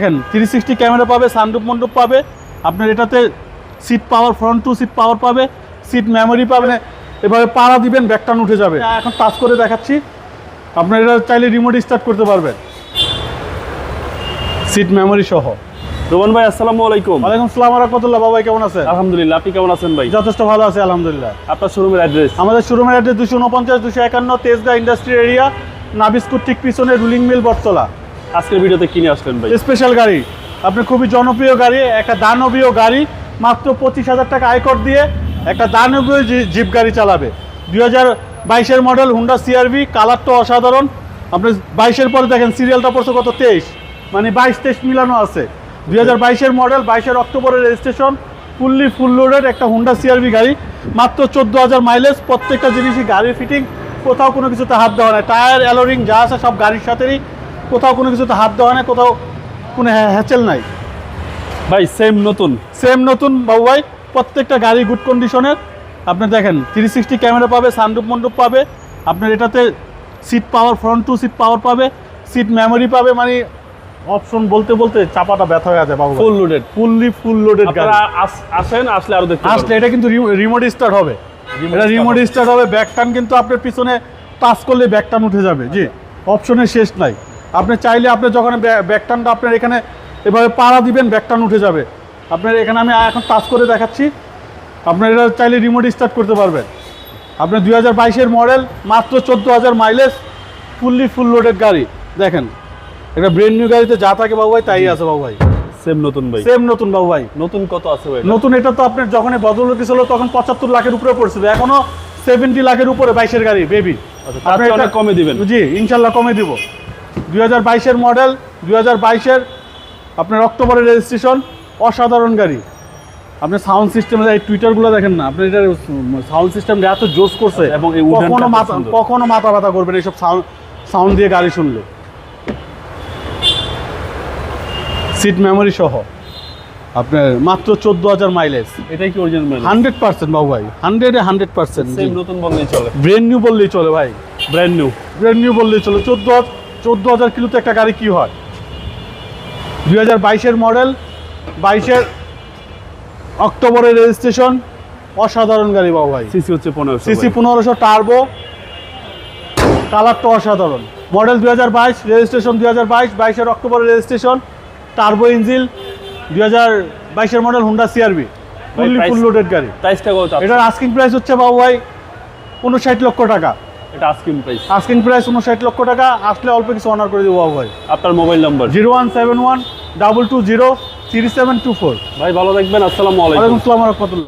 দেখেন three sixty camera পাবে sunroof মন্ডপ পাবে। আপনার এটাতে seat power front two seat power পাবে সিট মেমোরি পাবেন এভাবে পাড়া দিবেন ব্যাকটান উঠে যাবে। এখন টাচ করে দেখাচ্ছি। আপনার এটা চাইলে রিমোট স্টার্ট করতে পারবেন। সিট মেমোরি সহ। রোমান ভাই আসসালামু আলাইকুম। ওয়ালাইকুম সালাম রহমতুল্লাহ। বাবাই কেমন আছেন? আলহামদুলিল্লাহ আপনি কেমন আছেন ভাই? যথেষ্ট ভালো আছে আলহামদুলিল্লাহ। আপনার শোরুমের অ্যাড্রেস আমাদের শোরুমের অ্যাড্রেস দুশো উনপঞ্চাশ দুশো একান্ন তেজগা ইন্ডাস্ট্রি এরিয়া নাবিস্কুট ঠিক পিছনে রুলিং মিল বটতলা। আজকের ভিডিওতে কিনে আসলেন ভাই? স্পেশাল গাড়ি। আপনি খুবই জনপ্রিয় গাড়ি, একটা দানবীয় গাড়ি, মাত্র পঁচিশ হাজার টাকা আয়কর দিয়ে একটা দানবীয় জিপ গাড়ি চালাবে। দুই হাজার বাইশের মডেল হুন্ডা সিআরভি কালারটা অসাধারণ। আপনি বাইশের পরে দেখেন সিরিয়ালটা পড়ছে কত, তেইশ। মানে বাইশ, তেইশ মিলানো আছে। দুই হাজার বাইশের মডেল বাইশের অক্টোবরের রেজিস্ট্রেশন ফুললি ফুল লোডেড একটা হুন্ডা সিআরভি গাড়ি। মাত্র চোদ্দ হাজার মাইলেজ প্রত্যেকটা জিনিসই গাড়ির ফিটিং কোথাও কোনো কিছুতে হাত দেওয়া নাই। টায়ার অ্যালোরিং যা আছে সব গাড়ির সাথেই কোথাও কোনো কিছুতে হাত দেওয়া নাই কোথাও কোনো হ্যা- হ্যাচেল নাই। ভাই সেম নতুন। সেম নতুন বাবু ভাই প্রত্যেকটা গাড়ি গুড কন্ডিশনের আপনি দেখেন থ্রি সিক্সটি ক্যামেরা পাবে সানরুপ মন্ডপ পাবে আপনার এটাতে seat power front two seat power পাবে সিট মেমোরি পাবে মানে অপশন বলতে বলতে চাপাটা ব্যথা হয়ে যায় বাবু full loaded fully full loaded গাড়ি। আসেন আসলে আরও দেখতে আসলে এটা কিন্তু রিমোট স্টার্ট হবে। এটা রিমোট। স্টার্ট হবে। ব্যাক টান কিন্তু আপনার পিছনে টাচ করলে ব্যাক টান উঠে যাবে জি। অপশনের শেষ নাই। আপনি চাইলে আপনি যখন ব্যাক টানটা আপনার এখানে এভাবে পাড়া দিবেন ব্যাক টান উঠে যাবে। আপনার এখানে আমি এখন টাচ করে দেখাচ্ছি। আপনার এটা চাইলে রিমোট স্টার্ট করতে পারবেন। আপনার দুই হাজার বাইশের মডেল মাত্র চোদ্দ হাজার মাইলেজ ফুললি ফুল লোডেড গাড়ি। দেখেন এটা ব্রেন নিউ গাড়িতে যা থাকে বাবু ভাই তাই আছে বাবু ভাই। সেম নতুন ভাই। সেম নতুন বাবু ভাই। নতুন কত আছে ভাই? নতুন এটা তো আপনার যখন বদল ছিল তখন পঁচাত্তর লাখের উপরে পড়ছিল। এখনও সেভেন্টি লাখের উপরে বাইশের গাড়ি বেবি আচ্ছা, কমে দিবেন। জি ইনশাল্লাহ কমে দিব। দুই হাজার বাইশের মডেল দুই হাজার বাইশের আপনার অক্টোবরের রেজিস্ট্রেশন অসাধারণ গাড়ি। আপনি সাউন্ড সিস্টেম এই টুইটারগুলো দেখেন না আপনি এটা সাউন্ড সিস্টেম এত জোস করছে এবং কখনো মাথা কখনো মাথা ব্যথা করবেন এইসব সাউন্ড সাউন্ড দিয়ে গাড়ি শুনলে। সিট মেমোরি সহ। আপনার মাত্র চোদ্দ হাজার মাইলেজ এটাই কি অরিজিনাল ম্যান হান্ড্রেড পার্সেন্ট বাবু ভাই হান্ড্রেডে হান্ড্রেড পার্সেন্ট নতুন বললেই চলে। ব্রেন নিউ বললেই চলে ভাই। ব্র্যান্ড নিউ ব্রেন নিউ বললেই চলে। চোদ্দ চোদ্দ হাজার কিলোতে একটা গাড়ি কি হয়? দুই হাজার বাইশের মডেল বাইশের অক্টোবরের রেজিস্ট্রেশন অসাধারণ গাড়ি বাবু ভাই। সিসি হচ্ছে পনেরো সিসি পনেরোশো টার্বো কালারটা অসাধারণ। মডেল দুই হাজার বাইশ রেজিস্ট্রেশন দুই হাজার বাইশ বাইশের অক্টোবরের রেজিস্ট্রেশন টার্বো ইঞ্জিল দুই হাজার বাইশের model Honda CRV fully full loaded গাড়ি। প্রাইসটা কত? এটার আস্কিং প্রাইস হচ্ছে বাবু ভাই উনষাট লক্ষ টাকা। এটা আস্কিং প্রাইস আস্কিং প্রাইস উনষাট লক্ষ টাকা আসলে অল্প কিছু অনার করে দেবো ভাই আপনার mobile number zero one seven one double two zero three seven two four ভাই ভালো থাকবেন আসসালামু আলাইকুম। আসসালাম রহমতুল্লাহ।